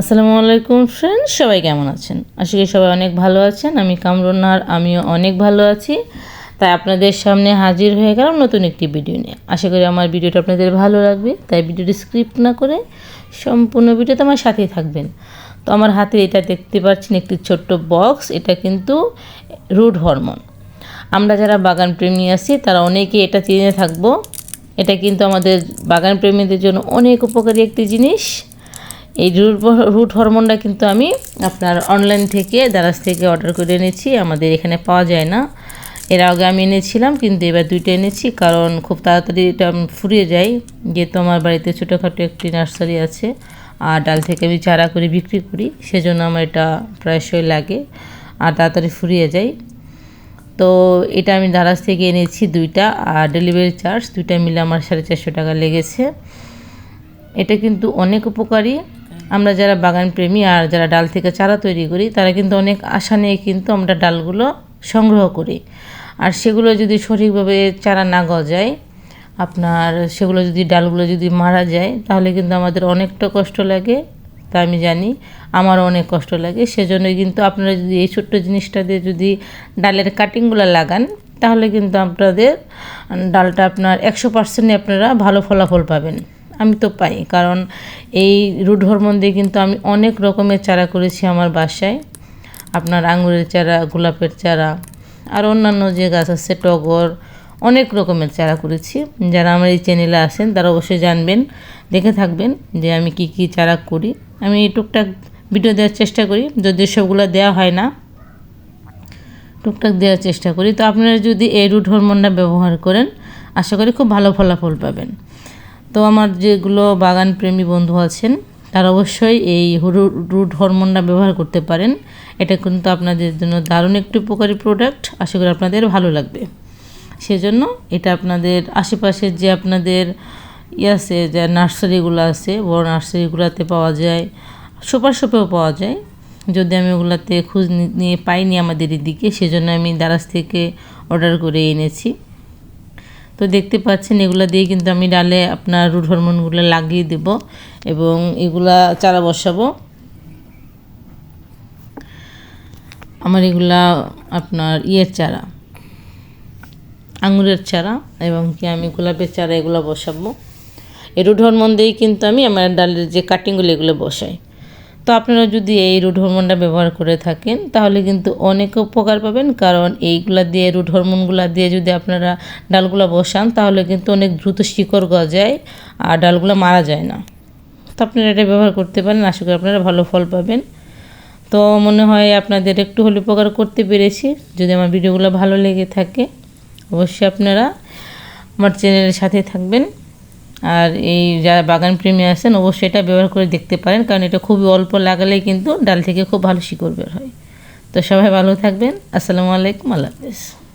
আসসালামু আলাইকুম ফ্রেন্ডস সবাই কেমন আছেন? আশা করি সবাই অনেক ভালো আছেন। আমি কামরুন্নার আমিও অনেক ভালো আছি। তাই আপনাদের সামনে হাজির হয়ে গেলাম নতুন একটি ভিডিও নিয়ে। আশা করি আমার ভিডিওটা আপনাদের ভালো লাগবে। তাই ভিডিওটি স্ক্রিপ্ট না করে সম্পূর্ণ ভিডিওতে আমার সাথেই থাকবেন। তো আমার হাতে এটা দেখতে পাচ্ছেন একটি ছোট্ট বক্স এটা কিন্তু রুট হরমোন আমরা যারা বাগান প্রেমী আছি, তারা অনেকেই এটা চিনে থাকব। এটা কিন্তু আমাদের বাগান প্রেমীদের জন্য অনেক উপকারী একটি জিনিস। এই রুট রুট হরমোনটা কিন্তু আমি আপনার অনলাইন থেকে দারাজ থেকে অর্ডার করে এনেছি, আমাদের এখানে পাওয়া যায় না। এর আগে আমি এনেছিলাম, কিন্তু এবার দুইটা এনেছি, কারণ খুব তাড়াতাড়ি এটা ফুরিয়ে যায়। যেহেতু আমার বাড়িতে ছোটোখাটো একটি নার্সারি আছে, আর ডাল থেকে আমি চারা করে বিক্রি করি, সেজন্য আমার এটা প্রায়শই লাগে, আর তাড়াতাড়ি ফুরিয়ে যায়। তো এটা আমি দারাজ থেকে এনেছি দুইটা, আর ডেলিভারি চার্জ দুইটা মিলে আমার সাড়ে চারশো টাকা লেগেছে। এটা কিন্তু অনেক উপকারী আমরা যারা বাগান প্রেমী আর যারা ডাল থেকে চারা তৈরি করি, তারা কিন্তু অনেক আশা নিয়ে কিন্তু আমরা ডালগুলো সংগ্রহ করি। আর সেগুলো যদি সঠিকভাবে চারা না গজায়, আপনার সেগুলো যদি, ডালগুলো যদি মারা যায়, তাহলে কিন্তু আমাদের অনেকটা কষ্ট লাগে, তা আমি জানি। আমারও অনেক কষ্ট লাগে, সেজন্যই কিন্তু আপনারা যদি এই ছোট্ট জিনিসটা দিয়ে যদি ডালের কাটিংগুলো লাগান, তাহলে কিন্তু আপনাদের ডালটা আপনার একশো পার্সেন্টই আপনারা ভালো ফলাফল পাবেন। আমি তো পাই, কারণ এই রুট হরমোন দিয়ে কিন্তু আমি অনেক রকমের চারা করেছি আমার বাসায়। আপনার আঙুরের চারা, গোলাপের চারা, আর অন্যান্য যে গাছ আছে, টগর, অনেক রকমের চারা করেছি। যারা আমার এই চ্যানেলে আসেন, তারা অবশ্যই জানবেন, দেখে থাকবেন যে আমি কি কি চারা করি। আমি টুকটাক ভিডিও দেওয়ার চেষ্টা করি, যদি সবগুলো দেওয়া হয় না, টুকটাক দেওয়ার চেষ্টা করি। তো আপনারা যদি এই রুট হরমোনটা ব্যবহার করেন, আশা করি খুব ভালো ফলাফল পাবেন। তো আমার যেগুলো বাগান প্রেমী বন্ধু আছেন, তারা অবশ্যই এই রুট হরমোনটা ব্যবহার করতে পারেন। এটা কিন্তু আপনাদের জন্য দারুণ একটি উপকারী প্রোডাক্ট আশা করি আপনাদের ভালো লাগবে। সেজন্য এটা আপনাদের আশেপাশের যে আপনাদের ইয়ে আছে, যে নার্সারিগুলো আছে, বড় নার্সারিগুলোতে পাওয়া যায়, সুপার শপেও পাওয়া যায়। যদি আমি ওগুলাতে খোঁজ নিয়ে পাইনি আমাদের এদিকে, সেজন্য আমি দারাজ থেকে অর্ডার করে এনেছি। তো দেখতে পাচ্ছেন, এগুলো দিয়ে কিন্তু আমি ডালে আপনার রুট হরমোনগুলো লাগিয়ে দেব এবং এগুলা চারা বসাবো। আমার এগুলা আপনার ইয়ের চারা, আঙুরের চারা এবং কি আমি গোলাপের চারা এগুলো বসাবো। এই রুট হরমোন দিয়েই কিন্তু আমি আমার ডালের যে কাটিংগুলো এগুলো বসাই। তো আপনারা যদি এই রুট হরমোনটা ব্যবহার করে থাকেন, তাহলে কিন্তু অনেক উপকার পাবেন। কারণ এইগুলা দিয়ে, রুট হরমোনগুলো দিয়ে যদি আপনারা ডালগুলো বসান, তাহলে কিন্তু অনেক দ্রুত শিকড় গজায় আর ডালগুলো মারা যায় না। তো আপনারা এটা ব্যবহার করতে পারেন। আশা করি আপনারা ভালো ফল পাবেন। তো মনে হয় আপনাদের একটু হলে উপকার করতে পেরেছি। যদি আমার ভিডিওগুলো ভালো লেগে থাকে, অবশ্যই আপনারা আমার চ্যানেলের সাথে থাকবেন। আর এই যারা বাগান প্রেমী আছেন, অবশ্যই এটা ব্যবহার করে দেখতে পারেন, কারণ এটা খুবই অল্প লাগালেই কিন্তু ডাল থেকে খুব ভালো শিকড় বের হয়। তো সবাই ভালো থাকবেন। আসসালামু আলাইকুম, আল্লাহ হাফেজ।